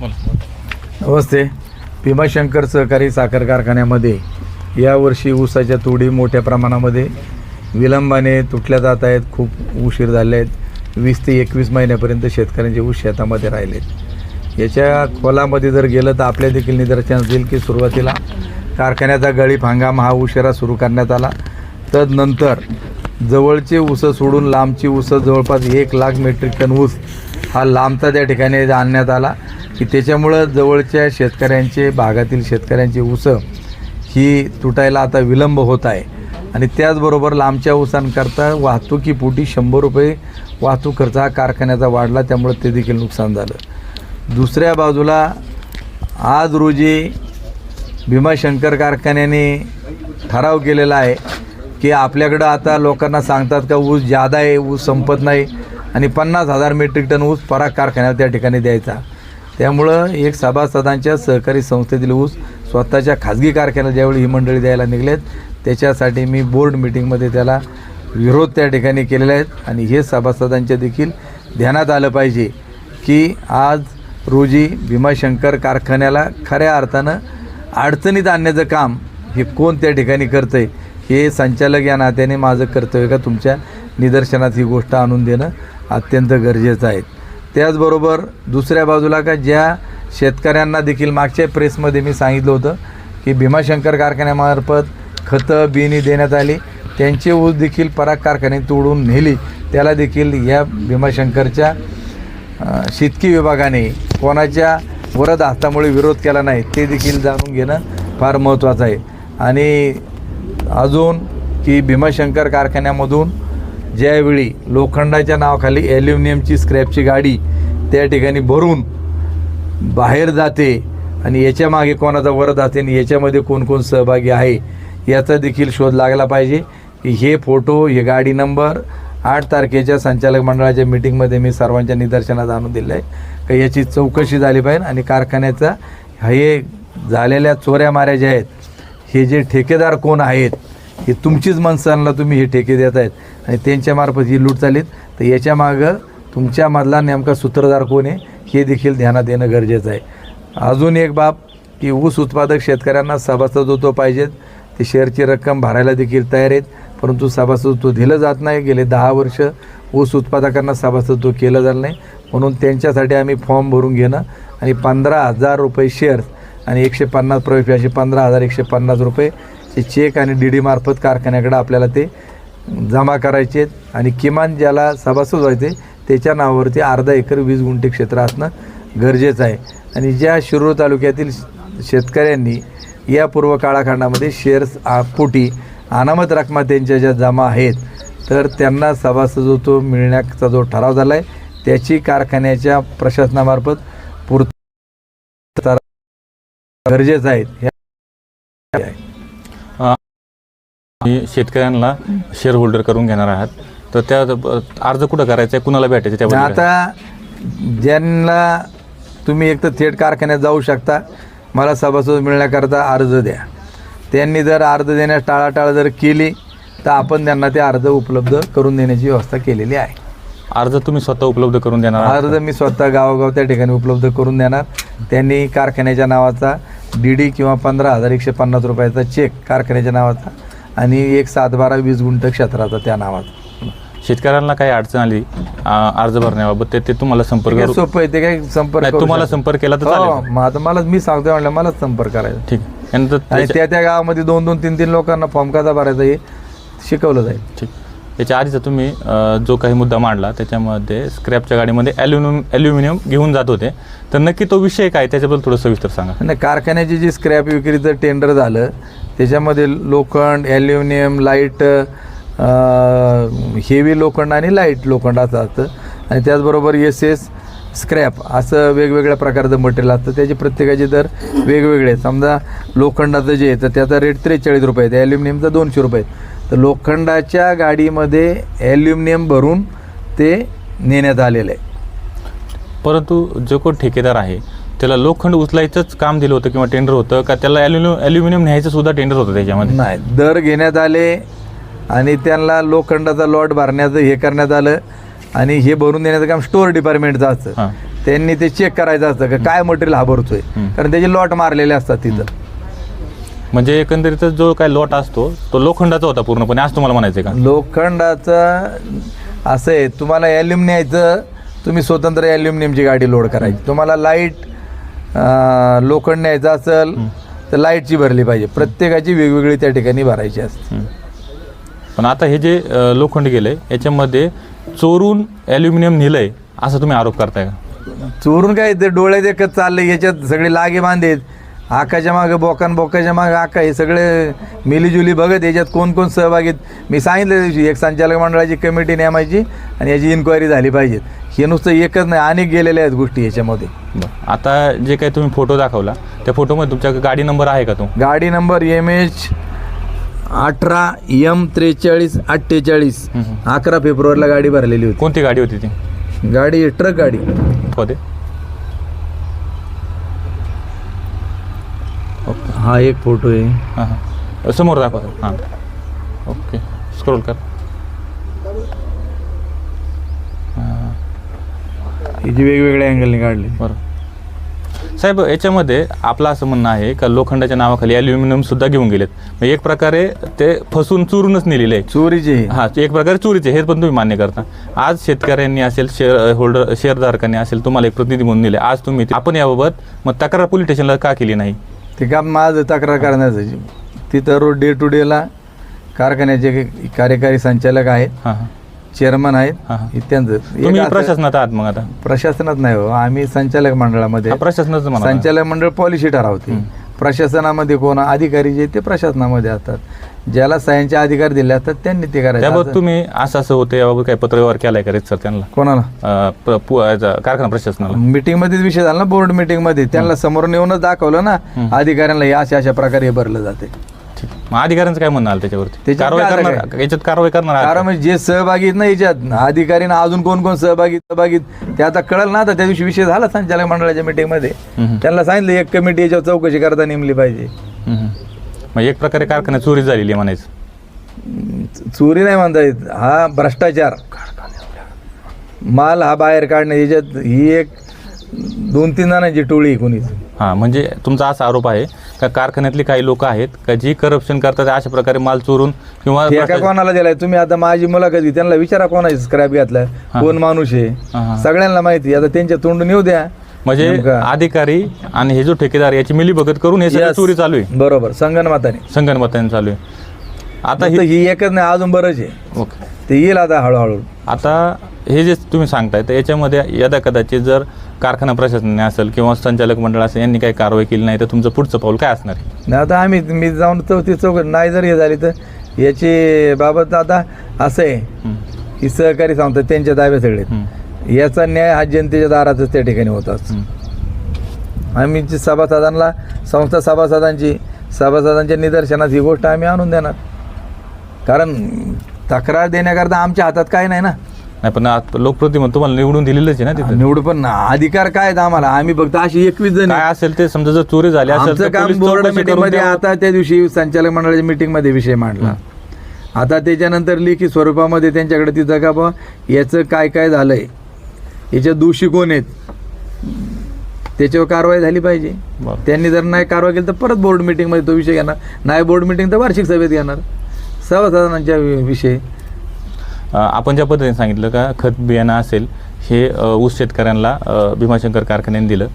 नमस्ते. भीमाशंकर सहकारी साखर कारखान्यामध्ये यावर्षी ऊसाच्या तोडी मोठ्या प्रमाणामध्ये विलंबाने तुटल्या जात आहेत खूप उशीर झाले आहेत. वीस ते एकवीस महिन्यापर्यंत शेतकऱ्यांचे ऊस शेतामध्ये राहिलेत. याच्या खोलामध्ये जर गेलं तर आपल्या देखील निदर्शनास देईल की सुरुवातीला कारखान्याचा गळीत हंगाम हा उशिरा सुरू करण्यात आला. तदनंतर जवळचे ऊसं सोडून लांबची ऊसं जवळपास एक लाख मेट्रिक टन ऊस हा लांबचा त्या ठिकाणी आणण्यात आला. की त्याच्यामुळं जवळच्या शेतकऱ्यांचे भागातील शेतकऱ्यांची ऊसं ही तुटायला आता विलंब होत आहे. आणि त्याचबरोबर लांबच्या ऊसांकरता वाहतुकीपोटी शंभर रुपये वाहतूक खर्च हा कारखान्याचा वाढला त्यामुळं ते देखील नुकसान झालं. दुसऱ्या बाजूला आज रोजी भीमाशंकर कारखान्याने ठराव केलेला आहे की आपल्याकडं आता लोकांना सांगतात का ऊस जादा आहे ऊस संपत नाही आणि पन्नास हजार मेट्रिक टन ऊस पराग कारखान्याला त्या ठिकाणी द्यायचा. त्यामुळं एक सभासदांच्या सहकारी संस्थेतील ऊस स्वतःच्या खाजगी कारखान्याला ज्यावेळी ही मंडळी द्यायला निघलेत त्याच्यासाठी मी बोर्ड मिटिंगमध्ये त्याला विरोध त्या ठिकाणी केलेला आहेत आणि हे सभासदांच्या देखील ध्यानात आलं पाहिजे की आज रोजी भीमाशंकर कारखान्याला खऱ्या अर्थानं अडचणीत आणण्याचं काम हे कोण त्या ठिकाणी करतं आहे हे संचालक या नात्याने माझं कर्तव्य का तुमच्या निदर्शनात ही गोष्ट आणून देणं अत्यंत गरजेचं आहे. त्याचबरोबर दुसऱ्या बाजूला का ज्या शेतकऱ्यांना देखील मागच्या प्रेसमध्ये मी सांगितलं होतं की भीमाशंकर कारखान्यामार्फत खतं बिनी देण्यात आली. त्यांचे ऊस देखील पराग कारखाने तोडून नेली. त्याला देखील या भीमाशंकरच्या शेतकी विभागाने कोणाच्या वरद हातामुळे विरोध केला नाही ते देखील जाणून घेणं फार महत्त्वाचं आहे. आणि अजून की भीमाशंकर कारखान्यामधून ज्यावेळी लोखंडाच्या नावाखाली ॲल्युमिनियमची स्क्रॅपची गाडी त्या ठिकाणी भरून बाहेर जाते आणि याच्यामागे कोणाचा वरद असते आणि याच्यामध्ये कोण कोण सहभागी आहे याचा देखील शोध लागला पाहिजे. की हे फोटो हे गाडी नंबर आठ तारखेच्या संचालक मंडळाच्या मिटिंगमध्ये मी सर्वांच्या निदर्शनात आणून दिलं आहे. का याची चौकशी झाली पाहिजे आणि कारखान्याचा हे झालेल्या चोऱ्या माऱ्या ज्या आहेत हे जे ठेकेदार कोण आहेत हे तुमचीच माणसांना तुम्ही हे ठेके देत आहेत आणि त्यांच्यामार्फत ही लूट चालीत तर याच्या मागं तुमच्यामधला नेमका सूत्रधार कोण आहे हे देखील ध्यानात येणं गरजेचं आहे. अजून एक बाब की ऊस उत्पादक शेतकऱ्यांना सभासदत्व पाहिजेत. ते शेअरची रक्कम भरायला देखील तयार आहेत परंतु सभासदत्व दिलं जात नाही. गेले दहा वर्ष ऊस उत्पादकांना सभासदत्व केलं जात नाही. म्हणून त्यांच्यासाठी आम्ही फॉर्म भरून घेणं आणि पंधरा हजार रुपये शेअर्स आणि एकशे पन्नास प्रवेश असे पंधरा हजार एकशे पन्नास रुपये. ते चेक आणि डी डी मार्फत कारखान्याकडे आपल्याला ते जमा करायचे आहेत. आणि किमान ज्याला सभासद व्हायचे त्याच्या नावावरती अर्धा एकर वीस गुंठे क्षेत्र असणं गरजेचं आहे. आणि ज्या शिरूर तालुक्यातील शेतकऱ्यांनी या पूर्व काळाखंडामध्ये शेअर्स पोटी अनामत रकमा त्यांच्या ज्या जमा आहेत तर त्यांना सभासदत्व मिळण्याचा जो ठराव झाला आहे त्याची कारखान्याच्या प्रशासनामार्फत पूर्त गरजेचं आहे मी शेतकऱ्यांना शेअर होल्डर करून घेणार आहात. तर त्या अर्ज कुठं करायचा आहे? कुणाला भेटायचं काय? आता ज्यांना तुम्ही एक तर थेट कारखान्यात जाऊ शकता. मला सभासद मिळण्याकरता अर्ज द्या. त्यांनी जर अर्ज देण्यास टाळाटाळ जर केली तर आपण त्यांना ते अर्ज उपलब्ध करून देण्याची व्यवस्था केलेली आहे. अर्ज तुम्ही स्वतः उपलब्ध करून देणार आहात अर्ज मी स्वतः गावोगाव त्या ठिकाणी उपलब्ध करून देणार. त्यांनी कारखान्याच्या नावाचा डी डी किंवा पंधरा हजार एकशे पन्नास रुपयाचा चेक कारखान्याच्या नावाचा आणि एक सात बारा वीस गुंठ क्षेत्राचा त्या नावाचा. शेतकऱ्यांना काही अडचण आली आ, अर्ज भरण्याबाबत ते ते तुम्हाला संपर्क हे करू- सोपं आहे ते काय संपर्क नाही, करू तुम्हाला शकता. संपर्क केला तर हो, चालेल मग आता मला मी सांगतोय म्हणलं मलाच संपर्क करायचा. ठीक. आणि त्याच्या- त्या त्या गावामध्ये दोन दोन तीन तीन लोकांना फॉर्म कसा भरायचा हे शिकवलं जाईल. ठीक. याच्या आधीचा तुम्ही जो काही मुद्दा मांडला त्याच्यामध्ये स्क्रॅपच्या गाडीमध्ये ॲल्युमिनियम ॲल्युमिनियम घेऊन जात होते. तर नक्की तो विषय काय? त्याच्याबद्दल थोडं सविस्तर सांगा. नाही कारखान्याची जी स्क्रॅप विक्रीचं टेंडर झालं त्याच्यामध्ये लोखंड ॲल्युमिनियम लाइट हेवी लोखंड आणि लाइट लोखंड असं असतं. आणि त्याचबरोबर एस एस स्क्रॅप असं वेगवेगळ्या प्रकारचं मटेरियल असतं. त्याचे प्रत्येकाचे दर वेगवेगळे आहेत. समजा लोखंडाचं जे आहे तर त्याचा रेट त्रेचाळीस रुपये आहे. ॲल्युमिनियमचा दोनशे रुपये तर लोखंडाच्या गाडीमध्ये ॲल्युमिनियम भरून ते नेण्यात आलेलं आहे. परंतु जो कोण ठेकेदार आहे त्याला लोखंड उचलायचंच काम दिलं होतं किंवा टेंडर होतं का त्याला ॲल्युमिनियम ॲल्युमिनियम न्यायचं सुद्धा टेंडर होतं त्याच्यामध्ये? नाही दर घेण्यात आले आणि त्यांना लोखंडाचा लॉट भरण्याचं हे करण्यात आलं आणि हे भरून देण्याचं काम स्टोअर डिपार्टमेंटचं हां. असतं त्यांनी ते चेक करायचं असतं का काय मटेरियल हा भरतोय. कारण त्याचे लॉट मारलेले असतात तिथं. म्हणजे एकंदरीत जो काय लॉट असतो तो लोखंडाचा होता पूर्णपणे आज तुम्हाला म्हणायचं का? लोखंडाचं असं आहे तुम्हाला ॲल्युम न्यायचं तुम्ही स्वतंत्र ॲल्युमिनियमची गाडी लोड करायची. तुम्हाला लाइट लोखंड न्यायचं असेल तर लाईटची भरली पाहिजे. प्रत्येकाची वेगवेगळी त्या ठिकाणी भरायची असते. पण आता हे जे लोखंड गेलंय याच्यामध्ये चोरून ॲल्युमिनियम नेलंय असं तुम्ही आरोप करताय का? चोरून काय ते डोळे देखत चालले याच्यात सगळे लागे बांधेत. आकाच्या मागे बोकान बोकाच्या मागे आका हे सगळे मिलीजुली बघत याच्यात कोण कोण सहभागी. मी सांगितलं दिवशी एक संचालक मंडळाची कमिटी नेमायची आणि याची इन्क्वायरी झाली पाहिजे हे नुसतं एकच नाही अनेक गेलेल्या आहेत गोष्टी याच्यामध्ये. आता जे काही तुम्ही फोटो दाखवला त्या फोटोमध्ये तुमच्या गाडी नंबर आहे का तो? गाडी नंबर एम एच अठरा एम त्रेचाळीस अठ्ठेचाळीस. अकरा फेब्रुवारीला गाडी भरलेली होती. कोणती गाडी होती ती? गाडी ट्रक गाडी. होते हा एक फोटो आहे. हां हां. समोर दाखवा. हां. ओके. स्क्रोल कर. ही. जी वेगवेगळ्या अँगलने काढली. बरं. साहेब याच्यामध्ये आपलं असं म्हणणं आहे का लोखंडाच्या नावाखाली ॲल्युमिनियम सुद्धा घेऊन गेलेत. म्हणजे एक प्रकारे ते फसून चुरूनच नेलेले आहे चोरीची. हा एक प्रकारे चोरीचे. हे पण तुम्ही मान्य करता. आज शेतकऱ्यांनी असेल शेअर होल्डर शेअरधारकांनी असेल तुम्हाला एक प्रतिनिधी म्हणून दिले आज तुम्ही ते- आपण याबाबत मग तक्रार पोलीस स्टेशनला का केली नाही? ते काम माझं तक्रार करण्याचं. तिथं रोज डे टू डेला कारखान्याचे कार्यकारी संचालक आहेत हां हां. चेअरमन आहेत. इत्यांचं तुम्ही एक असं- प्रशासनात आहात मग आता? प्रशासनात नाही हो आम्ही संचालक मंडळामध्ये. हा, प्रशासनाचं म्हणा संचालक मंडळ पॉलिसी ठरवते. प्रशासनामध्ये कोण अधिकारी जे ते प्रशासनामध्ये असतात. ज्याला सह्यांचे अधिकार दिले असतात त्यांनी ते करायचं. त्याबाबत असं- तुम्ही असं असं होतं याबाबत काही पत्रव्यवहार केलाय का सर त्यांना? कोणाला? अं, प- पु- याचा कारखाना प्रशासनाला. मीटिंगमध्ये विषय झाला ना बोर्ड मीटिंगमध्ये त्यांना समोरून येऊनच दाखवलं ना. अधिकाऱ्यांना हे अशा अशा प्रकारे हे भरलं जाते. ठीक. मग अधिकाऱ्यांचं काय म्हणणं आलं त्याच्यावरती? त्याच्यात कारवाई काय करणार याच्यात कारवाई करणार आहात कारण? म्हणजे जे सहभागी आहेत ना याच्यात अधिकारीना अजून कोण कोण सहभागी सहभागी आहेत, ते आता कळलं ना आता त्या दिवशी विषय झाला संचालक मंडळाच्या मीटिंगमध्ये हम्म. त्यांना सांगितलं एक कमिटी याच्यावर चौकशी करता नेमली पाहिजे. हम्म. मग एक प्रकारे कारखान्यात चोरी झालेली आहे म्हणायचं. चोरी नाही म्हणता येत. हा भ्रष्टाचार. माल हा बाहेर काढणे याच्यात ही एक दोन तीन जणांची टोळी आहे कोणीच. हां म्हणजे तुमचा असा आरोप आहे का कारखान्यातली काही लोक आहेत का जी करप्शन करतात अशा प्रकारे माल चोरून किंवा ठेका भ्रष्टाचार- कोणाला दिलाय? तुम्ही आता माझी मुलाखत घे, त्यांना विचारा कोणाची स्क्रॅप घेतलाय. कोण माणूस. आहे? सगळ्यांना माहिती आता त्यांच्या तोंडून येऊ द्या. म्हणजे नेमका. अधिकारी आणि हे जो ठेकेदार याची मिलीभगत करून हे सगळं Yes. चोरी चालू आहे. बरोबर. संगणमताने संगणमताने चालू आहे. आता आता ही ही एकच नाही अजून बरंच आहे. ओके. ते येईल आता हळूहळू. आता हे जे तुम्ही सांगताय तर याच्यामध्ये यदा कदाचित जर कारखाना प्रशासनाने असेल किंवा संचालक मंडळ असेल यांनी काही कारवाई केली नाही तर तुमचं पुढचं पाऊल काय असणार आहे? नाही आता आम्ही मी जाऊन चौथी चौक नाही जर हे झाली तर याची बाबत आता असं आहे. की सहकारी सांगतात त्यांच्या ताब्यात सगळे. याचा न्याय हा जनतेच्या दारातच त्या ठिकाणी होत असतो. हम्म. आम्ही जी सभासदांना संस्था सभासदांची सभासदांच्या निदर्शनात ही गोष्ट आम्ही आणून देणार. कारण तक्रार देण्याकरता आमच्या हातात काय नाही ना. नाही पण आता लोकप्रतिनिधी तुम्हाला निवडून दिलेलंच आहे ना तिथे. निवड पण अधिकार काय आहेत आम्हाला? आम्ही फक्त अशी एकवीस जण. असेल ते समजा जर चोरी झाली असेल काम बोर्ड चौकशी मीटिंग करून मध्ये त्या- आता त्या दिवशी संचालक मंडळाच्या मीटिंगमध्ये विषय मांडला. आता त्याच्यानंतर लेखी स्वरूपामध्ये त्यांच्याकडे तिथं का बा याचं काय काय झालंय? याच्या दोषी कोण आहेत? त्याच्यावर कारवाई झाली पाहिजे. त्यांनी जर नाही कारवाई केली तर परत बोर्ड मीटिंगमध्ये तो विषय घेणार. नाही बोर्ड मीटिंग तर वार्षिक सभेत घेणार. सभासदांच्या विषय. आपण ज्या पद्धतीने सांगितलं का खत बियाणं असेल हे ऊस शेतकऱ्यांना भीमाशंकर कारखान्याने दिलं.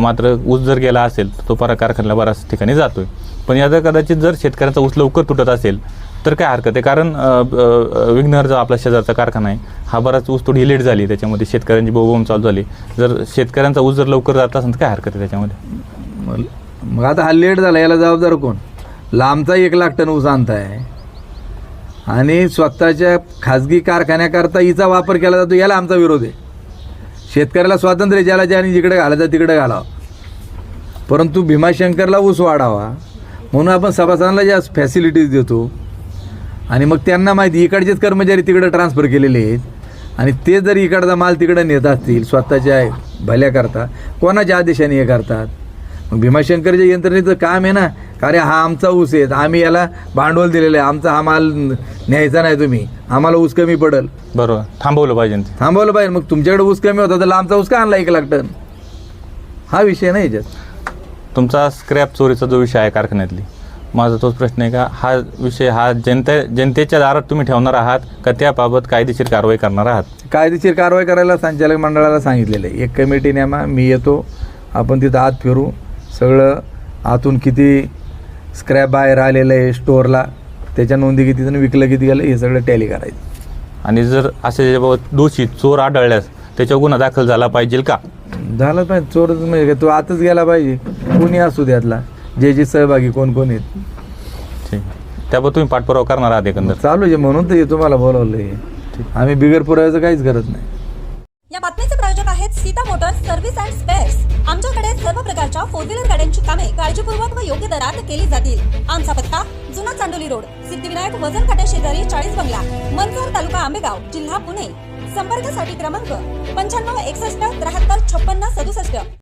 मात्र ऊस जर गेला असेल तो परा कारखान्याला बऱ्याच ठिकाणी जातोय. पण याचा कदाचित जर शेतकऱ्यांचा ऊस लवकर तुटत असेल तर काय हरकत आहे? कारण विघ्नर जो आपला शेजारचा कारखाना आहे हा बराच ऊस थोडी लेट झाली. त्याच्यामध्ये शेतकऱ्यांची बोबोम चालू झाली. जर शेतकऱ्यांचा ऊस जर लवकर जात असेल तर काय हरकत आहे त्याच्यामध्ये? मग- आता हा लेट झाला याला जबाबदार कोण? लांबचा एक लाख टन ऊस आणताय. आणि स्वतःच्या खाजगी कारखान्याकरता हिचा वापर केला जातो याला आमचा विरोध आहे. शेतकऱ्याला स्वातंत्र्य ज्याला ज्या आणि जिकडे घालायचं तिकडे घालावं. परंतु भीमाशंकरला ऊस वाढावा म्हणून आपण सभासदांना ज्या फॅसिलिटीज देतो आणि मग त्यांना माहिती इकडचेच कर्मचारी तिकडे ट्रान्सफर केलेले आहेत. आणि ते जर इकडचा माल तिकडे नेत असतील स्वतःच्या भल्याकरता कोणाच्या आदेशाने हे करतात? मग भीमाशंकरच्या यंत्रणेचं काम आहे ना? का रे हा आमचा ऊस आहे आम्ही याला भांडवल दिलेलं आहे. आमचा हा माल न्यायचा नाही तुम्ही. आम्हाला ऊस कमी पडेल. बरोबर. थांबवलं पाहिजे. थांबवलं पाहिजे. मग तुमच्याकडे ऊस कमी होता तर आमचा ऊस का आणला एक लाख टन? हा विषय नाही याच्यात. तुमचा स्क्रॅप चोरीचा जो विषय आहे कारखान्यातली माझा तोच प्रश्न आहे का? हा विषय हा जनते जनतेच्या दारात तुम्ही ठेवणार आहात का त्याबाबत कायदेशीर कारवाई करणार आहात? कायदेशीर कारवाई करायला संचालक मंडळाला सांगितलेलं आहे. एक कमिटी नेमा मी येतो आपण तिथं आत फिरू. सगळं आतून किती स्क्रॅप बाहेर आलेलं आहे स्टोअरला त्याच्या नोंदी किती जण विकलं किती गेलं हे सगळं टॅली करायचं. आणि जर असे बाबत दोषी चोर आढळल्यास त्याच्यावर गुन्हा दाखल झाला पाहिजे का? झालं पाहिजे. चोर म्हणजे तो आतच गेला पाहिजे. कोणी असू द्यातला जे जे सहभागी कोण कोण आहेत. ठीक. त्याबद्दल तुम्ही पाठपुरावा करणार आहात एकंदर. चालू आहे म्हणून तर हे तुम्हाला बोलावलं आहे आम्ही बिगर पुराव्याचं काहीच करत नाही. या बातमीचे प्रायोजक आहेत Sita motors service and spares. आमच्याकडे सर्व प्रकारच्या फोर व्हीलर गाड्यांची कामे काळजीपूर्वक व योग्य दरात केली जातील. आमचा पत्ता जुना चांडोली रोड सिद्धिविनायक वजन काट्या शेजारी चाळीस बंगला मनसर तालुका आंबेगाव जिल्हा पुणे. संपर्कासाठी क्रमांक पंच्याण्णव एकसष्ट त्र्याहत्तर छप्पन्न सदुसष्ट.